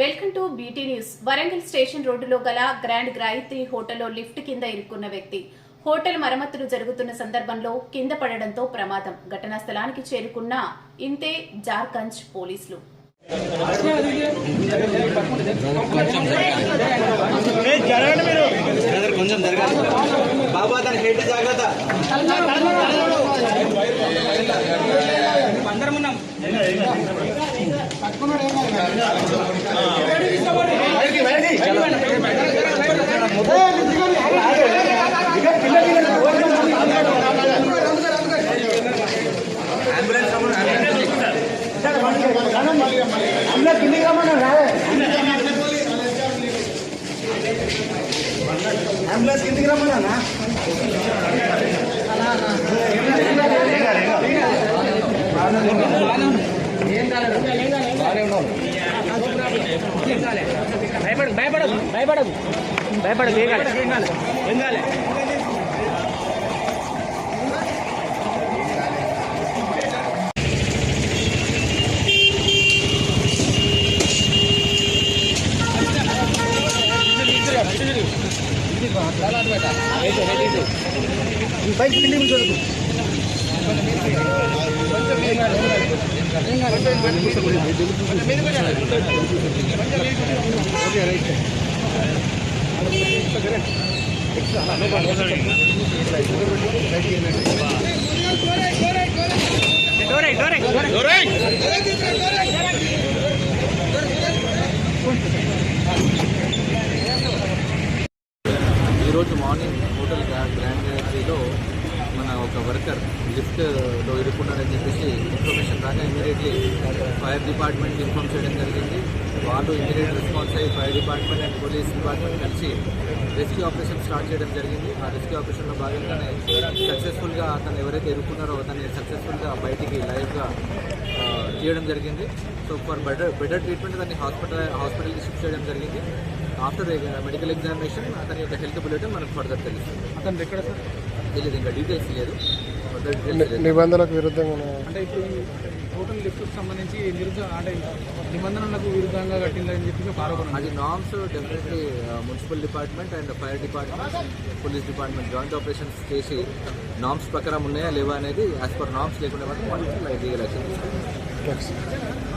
Welcome to BT news. Warangal station రోడ్డులో గల grand Gayatri హోటల్లో లిఫ్ట్ కింద ఇరుక్కున్న వ్యక్తి. హోటల్ మరమ్మతులు జరుగుతున్న సందర్భంలో కింద పడడంతో ప్రమాదం. ఘటనా స్థలానికి చేరుకున్న ఇంతే జార్కంజ్ పోలీసులు. కొంచెం జరగాలి. బాబు అతని హెడ్ జాగ్రత్త? అంబులెన్స్ అంబులెన్స్ కిందికి రమ్మన్నా భయపడదు భయపడదు భయపడదు భయపడదు ఏం కాదు. ఏం కాలే బైక్ కిందికి చూడదు డోరే ఈరోజు మార్నింగ్ హోటల్ ఒక వర్కర్ లిఫ్ట్లో ఇరుక్కున్నారని చెప్పేసి ఇన్ఫర్మేషన్ రాగా ఇమీడియట్లీ ఫైర్ డిపార్ట్మెంట్ ఇన్ఫామ్ చేయడం జరిగింది. వాళ్ళు ఇమీడియట్ రెస్పాన్స్ అయ్యి fire department and police department కలిసి రెస్క్యూ ఆపరేషన్ స్టార్ట్ చేయడం జరిగింది. ఆ రెస్క్యూ ఆపరేషన్లో భాగంగానే సక్సెస్ఫుల్గా అతను ఎవరైతే ఇరుక్కున్నారో అతన్ని సక్సెస్ఫుల్గా బయటికి లైవ్గా తీయడం జరిగింది. So for better better treatment దాన్ని హాస్పిటల్ హాస్పిటల్కి షిఫ్ట్ చేయడం జరిగింది. ఆఫ్టర్ మెడికల్ ఎగ్జామినేషన్ అతని యొక్క హెల్త్ బులెటిన్ మనకు ఫర్దర్ తెలుస్తుంది. అతను ఎక్కడ సార్? తెలియదు ఇంకా డీటెయిల్స్ లేదు నిబంధనలకు విరుద్ధంగా. అంటే ఇప్పుడు ఈ హోటల్ లిఫ్ట్కి సంబంధించి విరుద్ధ అంటే నిబంధనలకు విరుద్ధంగా కట్టిందని చెప్పి ఆరోపణ. అది norms definitely municipal department and fire department police department joint operations చేసి నామ్స్ ప్రకారం ఉన్నాయా లేవా అనేది యాజ్ పర్ నామ్స్ లేకుండా మాత్రం వాళ్ళకి లీగల్ యాక్షన్.